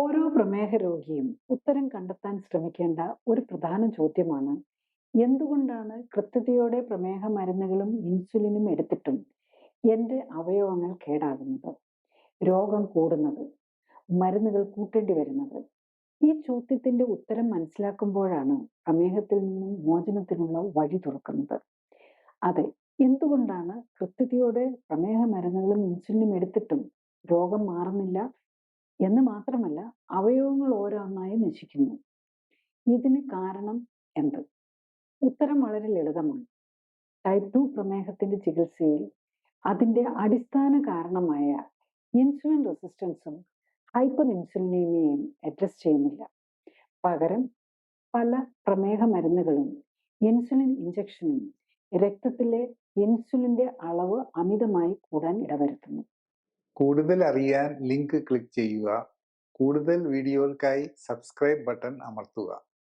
ഓരോ പ്രമേഹ രോഗിയും ഉത്തരം കണ്ടെത്താൻ ശ്രമിക്കേണ്ട ഒരു പ്രധാന ചോദ്യമാണ്. എന്തുകൊണ്ടാണ് കൃത്യതയോടെ പ്രമേഹ മരുന്നുകളും ഇൻസുലിനും എടുത്തിട്ടും എന്റെ അവയവങ്ങൾ കേടാകുന്നത്? രോഗം കൂടുന്നത് മരുന്നുകൾ കൂട്ടേണ്ടി വരുന്നത്. ഈ ചോദ്യത്തിന്റെ ഉത്തരം മനസ്സിലാക്കുമ്പോഴാണ് പ്രമേഹത്തിൽ നിന്നും മോചനത്തിനുള്ള വഴി തുറക്കുന്നത്. അതെ എന്തുകൊണ്ടാണ് കൃത്യതയോടെ പ്രമേഹ മരുന്നുകളും ഇൻസുലിനും എടുത്തിട്ടും രോഗം മാറുന്നില്ല? എന്ന് മാത്രമല്ല അവയവങ്ങൾ ഓരോന്നായി നശിക്കുന്നു. ഇതിന് കാരണം എന്ത്? ഉത്തരം വളരെ ലളിതമാണ്. ടൈപ്പ് ടു പ്രമേഹത്തിന്റെ ചികിത്സയിൽ അതിന്റെ അടിസ്ഥാന കാരണമായ ഇൻസുലിൻ റെസിസ്റ്റൻസും ഹൈപ്പർ ഇൻസുലിനീമിയയും അഡ്രസ് ചെയ്യുന്നില്ല. പകരം പല പ്രമേഹ മരുന്നുകളും ഇൻസുലിൻ ഇഞ്ചക്ഷനും രക്തത്തിലെ ഇൻസുലിന്റെ അളവ് അമിതമായി കൂടാൻ ഇടവരുത്തുന്നു. കൂടുതൽ അറിയാൻ ലിങ്ക് ക്ലിക്ക് ചെയ്യുക. കൂടുതൽ വീഡിയോകൾക്കായി സബ്സ്ക്രൈബ് ബട്ടൺ അമർത്തുക.